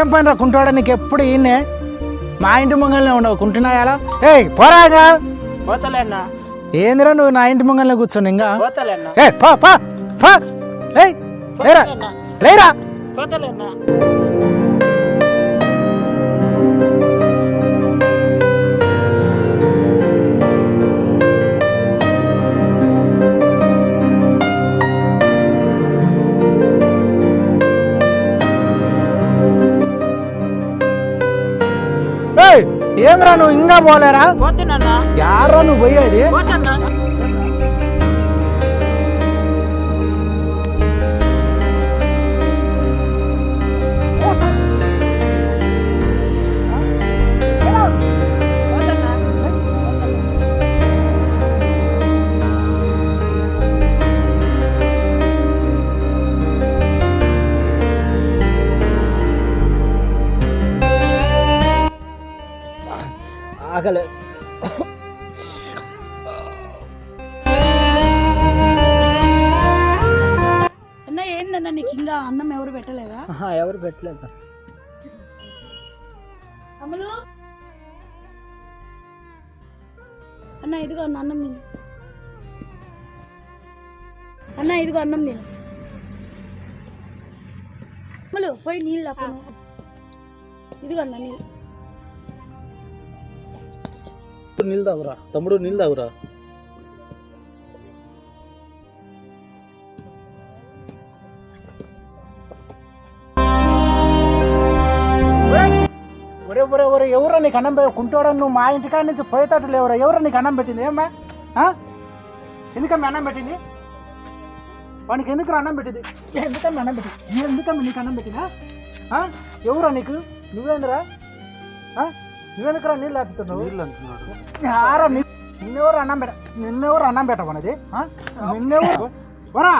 ఏం పని రా కుంటాడా నీకు ఎప్పుడు ఈయనే మా ఇంటి ముంగల్నే ఉండవు కుంటున్నాయాలా ఏయ్ పోరాగా. పోతలేనా? ఏందిరా నువ్వు నా ఇంటి ముంగల్నే కూర్చొని ఇంకా? ఏ పా పా పా. ఏయ్ లేరా? లేరా? పోతలేనా? ఏందిరా నువ్వు ఇంకా పోలేరా? యారా నువ్వు పోయేది? పోతున్నా ఆకలే అన్న ఏందన్న నీకు ఇంకా అన్నం ఎవరు పెట్టలేదా? ఎవరు పెట్టలేదు. అమలు? అన్న ఇదిగో అన్న అన్నం నేను అన్న ఇదిగో అన్నం నేను అమలు పోయి నీళ్ళు అప్పుడు ఇదిగో అన్న నీళ్ళు. నీళ్ళు తమ్ముడు నీళ్ళు తాగురా. ఒరే ఒరే నీకు అన్నం కుంటోడా? నువ్వు మా ఇంటికాడ నుంచి పోయేటట్టు లేవురా. ఎవరో నీకు అన్నం పెట్టింది? ఏమ్మా? ఎందుకమ్మ అన్నం పెట్టింది? వానికి ఎందుకు అన్నం పెట్టింది? ఎందుకమ్మ అన్నం పెట్టింది? ఎందుకమ్మ నీకు అన్నం పెట్టినా ఎవరా నీకు? నువ్వేంద్రా? నువ్వెందుకురా నీళ్ళు ఆపుతున్నావు నీళ్ళు అంటున్నాడు. నిన్నెవరు అన్నం పెట్ట నిన్నెవరు అన్నం పెట్టమన్నది ఆ? నిన్నెవరు వరా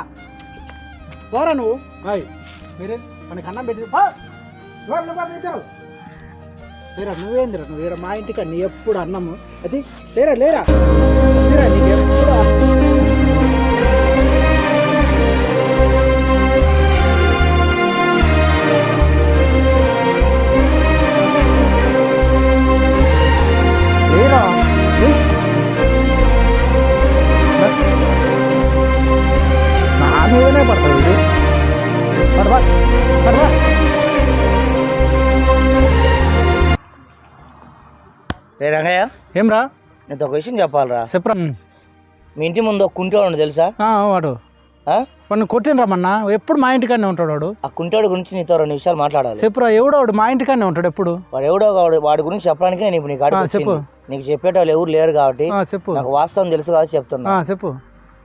పోరా నువ్వు. హాయ్. మీరే మనకి అన్నం పెట్టింది పో. ఎవరు నువ్వు బాబు ఇద్దరు? లేరా నువ్వేందిరా నువ్వు? మా ఇంటికి నీ ఎప్పుడు అన్నము? అది లేరా లేరా? లేరా నీకు ఎప్పుడు రే రంగయ్య? ఏమ్రా? నీతో ఒక విషయం చెప్పాలరా. చెప్పరా. మీ ఇంటి ముందు ఒక కుంటోడు తెలుసా? ఆ, వాడు? వాడిని కొట్టినరా మన్నా? ఎప్పుడు మా ఇంటికాడనే ఉంటాడు వాడు. ఆ కుంటోడు గురించి నీతో రెండు విషయాలు మాట్లాడాలి. చెప్పురా ఎవడో వాడు మా ఇంటికాడనే ఉంటాడు ఎప్పుడు? వాడు ఎవడో వాడు వాడి గురించి చెప్పడానికి నేను ఇప్పుడు నీ కాడికి ఆ, చెప్పు. నీకు చెప్పేటోళ్ళు ఎవరు లేరు కాబట్టి చెప్పు. నాకు వాస్తవం తెలుసు కాబట్టి చెప్తున్నా. చెప్పు.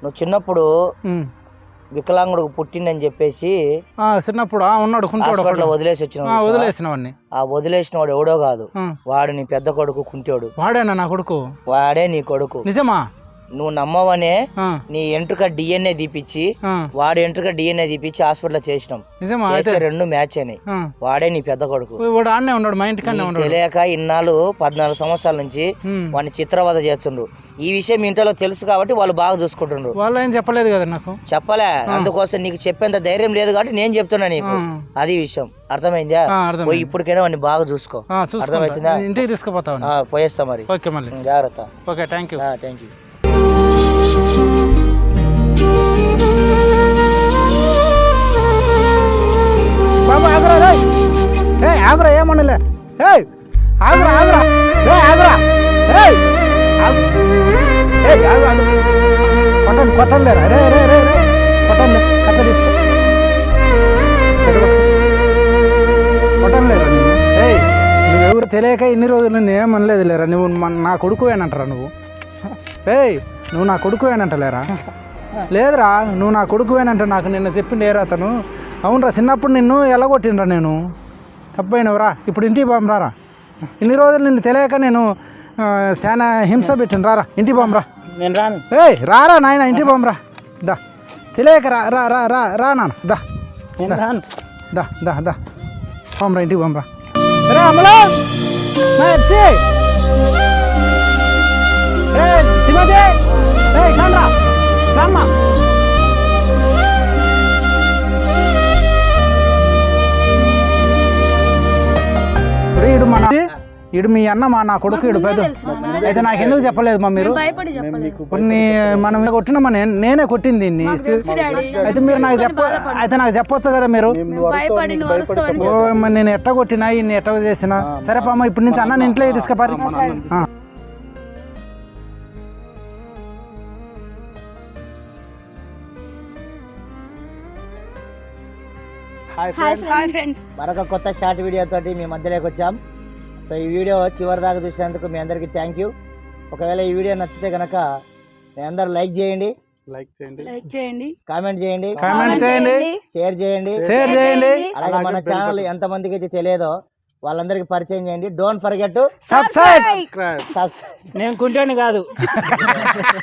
నువ్వు చిన్నప్పుడు. వికలాంగుడికి పుట్టిందని చెప్పేసి ఆ, చిన్నప్పుడు ఉన్నాడు కుంటాడు హాస్పిటల్లో వదిలేసి వచ్చిన వదిలేసిన వాడిని ఆ వదిలేసిన వాడు ఎవడో కాదు. వాడు నీ పెద్ద కొడుకు కుంటోడు. వాడేనా నా కొడుకు? వాడే నీ కొడుకు. నిజమా? నువ్వు నమ్మవనే నీ ఎంట్రుక డిఎన్ఏ తీపిచ్చి వాడి ఎంట్రుక డిఎన్ఏ తీపిచ్చి హాస్పిటల్లో చేసినాం. చేస్తే రెండు మ్యాచ్ అయినాయి. వాడే నీ పెద్ద కొడుకు. తెలియక ఇన్నాళ్ళు పద్నాలుగు సంవత్సరాల నుంచి. వాడిని చిత్రవద చేస్తుండ్రు. ఈ విషయం ఇంట్లో తెలుసు కాబట్టి వాళ్ళు బాగా చూసుకుంటుండ్రు. వాళ్ళు ఏం చెప్పలేదు కదా నాకు? చెప్పలే. అందుకోసం నీకు చెప్పేంత ధైర్యం లేదు కాబట్టి నేను చెప్తున్నా నీకు. అది విషయం. అర్థమైందా. పోయి ఇప్పటికైనా వాడిని బాగా చూసుకో. అర్థమవుతుందా? ఇంటికి తీసుకుపోతావు ఆ, పోయేస్తా మరి. ఓకే మళ్ళీ. ఉం, జాగ్రత్త. Okay thank you thank you కొట్టండి లేరా రే రే రే రే. కొట్టండి. కట్ట తీసుకో. కొట్టండి లేరా నేను ఏయ్ నువ్వెవరు తెలియక ఇన్ని రోజులు నేను ఏమనలేదు లేరా నువ్వు మన- నా కొడుకువేనంటరా నువ్వు? ఏయ్ నువ్వు నా కొడుకువేనంటలేరా? లేదురా నువ్వు నా కొడుకువేనంట నాకు నిన్న చెప్పిండు ఏరా అతను? అవునరా చిన్నప్పుడు నిన్ను ఎలగొట్టినరా నేను. తప్పైనవరా? ఇప్పుడు ఇంటికి బాంబరారా ఇన్ని రోజులు నిన్ను తెలియక నేను ఆ, చాలా హింస పెట్టిన రారా ఇంటికి బాంబరా నేను రాను. ఏయ్ రారా నాయన ఇంటికి బాంబరా దా. తెలియక రా రా రా రా రా నాన్న. దా. నేను రాను. దా దా దా. బాంబరా ఇంటికి బాంబరా రే అమలా నా ఎప్సీ ఏ తిమోతి ఏ కాండ్రా రామ్మా. ఇడు మీ అన్న మా నా కొడుకు ఇడు పెద్ద. అయితే నాకు ఎందుకు చెప్పలేదు మా మీరు? భయపడి చెప్పలేదు. కొన్ని మనం కొట్టినామా నేను- నేనే కొట్టింది దీన్ని. అయితే మీరు నాకు చెప్ప అయితే నాకు చెప్పొచ్చు కదా మీరు? నేను ఎట్ట కొట్టినా ఇన్ని ఎట్ట చేసినా? సరే పామ ఇప్పుడు నుంచి అన్న ఇంట్లో తీసుకుపారి. హాయ్ ఫ్రెండ్స్ మరొక కొత్త షార్ట్ వీడియో తోటి మీ మధ్యలోకి వచ్చాం. సో ఈ వీడియో చివరి దాకా చూసినందుకు మీ అందరికీ థ్యాంక్ యూ ఒకవేళ ఈ వీడియో నచ్చితే కనుక మీ అందరు లైక్ చేయండి. లైక్ చేయండి. లైక్ చేయండి. కామెంట్ చేయండి. కామెంట్ చేయండి. షేర్ చేయండి. షేర్ చేయండి. అలాగే మన ఛానల్ ఎంత మందికి అయితే తెలియదో వాళ్ళందరికీ పరిచయం చేయండి. Don't forget subscribe subscribe subscribe నేను కుంటాను కాదు.